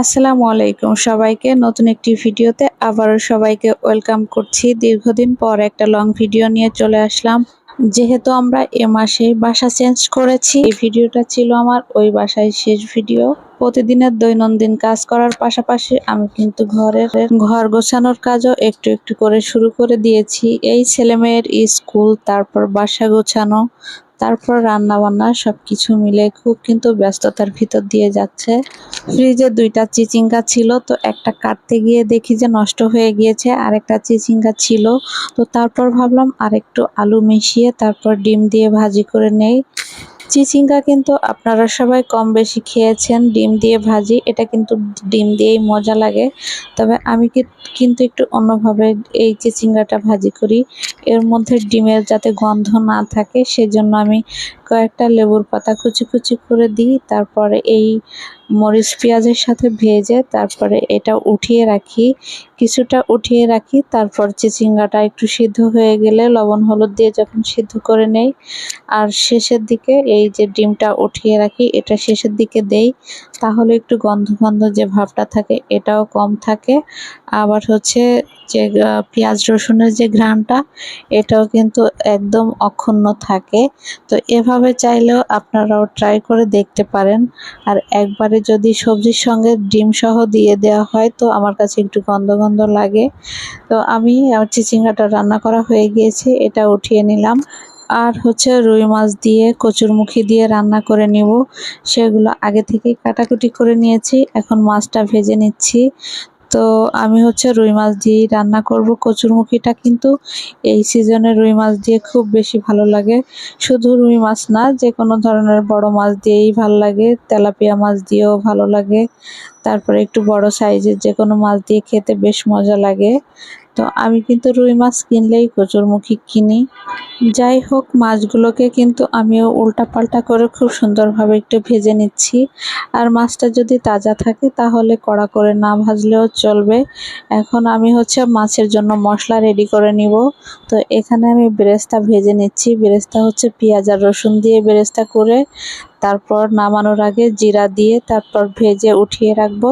আসসালামু আলাইকুম সবাইকে। নতুন একটি ভিডিওতে আবারও সবাইকে ওয়েলকাম করছি। দীর্ঘদিন পর একটা লং ভিডিও নিয়ে চলে আসলাম। যেহেতু আমরা এ মাসে বাসা চেঞ্জ করেছি, এই ভিডিওটা ছিল আমার ওই বাসায় শেষ ভিডিও। প্রতিদিনের দৈনন্দিন কাজ করার পাশাপাশি আমি কিন্তু ঘরের ঘর গোছানোর কাজও একটু একটু করে শুরু করে দিয়েছি। এই ছেলেমেয়ের স্কুল, তারপর বাসা গোছানো তারপর রান্না বান্না সব কিছু মিলে খুব কিন্তু ব্যস্ততার ভিতর দিয়ে যাচ্ছে। ফ্রিজে দুইটা চিচিঙ্গা ছিল, তো একটা কাটতে গিয়ে দেখি যে নষ্ট হয়ে গিয়েছে, আরেকটা চিচিঙ্গা ছিল। তো তারপর ভাবলাম আরেকটু আলু মিশিয়ে তারপর ডিম দিয়ে ভাজি করে নেই। চিচিঙ্গা কিন্তু আপনারা সবাই কম বেশি খেয়েছেন, ডিম দিয়ে ভাজি, এটা কিন্তু ডিম দিয়েই মজা লাগে। তবে আমি কিন্তু একটু অন্যভাবে এই চিচিঙ্গাটা ভাজি করি। এর মধ্যে ডিমের যাতে গন্ধ না থাকে, সেজন্য আমি কয়েকটা লেবুর পাতা কুচি কুচি করে দিই। তারপরে এই মরিচ পেঁয়াজের সাথে ভেজে তারপরে এটা উঠিয়ে রাখি। কিছুটা উঠিয়ে রাখি, তারপর চিচিঙ্গাটা একটু সিদ্ধ হয়ে গেলে লবণ, হলুদ দিয়ে যখন সিদ্ধ করে নেই, আর শেষের দিকে এই যে ডিমটা উঠিয়ে রাখি, এটা শেষের দিকে দেই। তাহলে একটু গন্ধ গন্ধ যে ভাবটা থাকে, এটাও কম থাকে। আবার হচ্ছে যে পেঁয়াজ রসুনের যে ঘ্রাণটা, এটাও কিন্তু একদম অক্ষুণ্ণ থাকে। তো এভাবে চাইলেও আপনারাও ট্রাই করে দেখতে পারেন। আর একবারে যদি সবজির সঙ্গে ডিম সহ দিয়ে দেওয়া হয়, তো আমার কাছে একটু গন্ধ গন্ধ লাগে। তো আমি চিচিঙ্গাটা রান্না করা হয়ে গিয়েছে, এটা উঠিয়ে নিলাম। আর হচ্ছে রুই মাছ দিয়ে কচুরমুখী দিয়ে রান্না করে নিব। সেগুলো আগে থেকে কাটাকুটি করে নিয়েছি, এখন মাছটা ভেজে নিচ্ছি। তো আমি হচ্ছে রুই মাছ দিয়েই রান্না করব কচুরমুখিটা, কিন্তু এই সিজনে রুই মাছ দিয়ে খুব বেশি ভালো লাগে। শুধু রুই মাছ না যে কোনো ধরনের বড় মাছ দিয়েই ভালো লাগে, তেলাপিয়া মাছ দিয়েও ভালো লাগে। তারপরে একটু বড় সাইজের যে কোনো মাছ দিয়ে খেতে বেশ মজা লাগে। তো আমি কিন্তু রুই মাছ কিনলেই কচুরমুখী কিনি। যাই হোক, মাছগুলোকে কিন্তু আমিও উল্টা পাল্টা করে খুব সুন্দরভাবে একটু ভেজে নিচ্ছি। আর মাছটা যদি তাজা থাকে, তাহলে কড়া করে না ভাজলেও চলবে। এখন আমি হচ্ছে মাছের জন্য মশলা রেডি করে নিব। তো এখানে আমি বেরেস্তা ভেজে নিচ্ছি। বেরেস্তা হচ্ছে পেঁয়াজ আর রসুন দিয়ে বেরেস্তা করে তারপর নামানোর আগে জিরা দিয়ে তারপর ভেজে উঠিয়ে রাখব।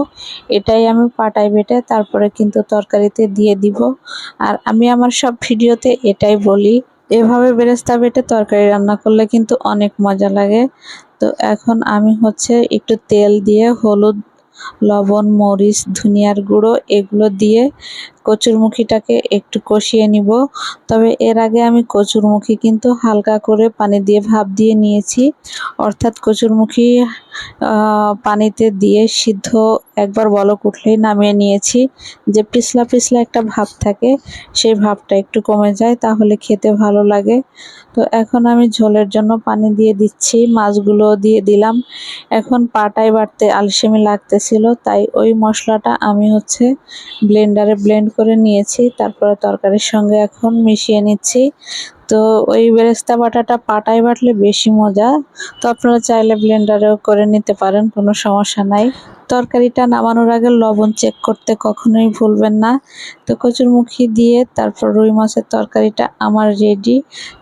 এটাই আমি পাটায় বেটে তারপরে কিন্তু তরকারিতে দিয়ে দিব। আর আমি আমার সব ভিডিওতে এটাই বলি, এভাবে বেরেস্তা বেটে তরকারি রান্না করলে কিন্তু অনেক মজা লাগে। তো এখন আমি হচ্ছে একটু তেল দিয়ে হলুদ, লবণ, মরিচ, ধনিয়ার গুঁড়ো এগুলো দিয়ে কচুরমুখিটাকে একটু কষিয়ে নিব। তবে এর আগে আমি কচুরমুখি কিন্তু হালকা করে পানি দিয়ে ভাপ দিয়ে নিয়েছি। অর্থাৎ কচুরমুখি পানিতে দিয়ে সিদ্ধ একবার বলক উঠলেই নামিয়ে নিয়েছি। যে পিছলা পিছলা একটা ভাব থাকে, সেই ভাবটা একটু কমে যায়, তাহলে খেতে ভালো লাগে। তো এখন আমি ঝোলের জন্য পানি দিয়ে দিচ্ছি, মাছগুলো দিয়ে দিলাম। এখন পাটায় বাটতে আলসেমি লাগতেছিল, তাই ওই মশলাটা আমি হচ্ছে ব্লেন্ডারে ব্লেন্ড করে নিয়েছি, তারপরে তরকারির সঙ্গে এখন মিশিয়ে নিচ্ছি। তো ওই বেরেস্তা বাটাটা পাটায় বাটলে বেশি মজা। তো আপনারা চাইলে ব্লেন্ডারেও করে নিতে পারেন, কোনো সমস্যা নাই। তরকারিটা নামানোর আগে লবণ চেক করতে কখনোই ভুলবেন না। তো কচুরমুখী দিয়ে তারপর রুই মাছের তরকারিটা আমার রেডি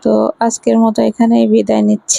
তো আজকের মতো এখানেই বিদায় নিচ্ছি।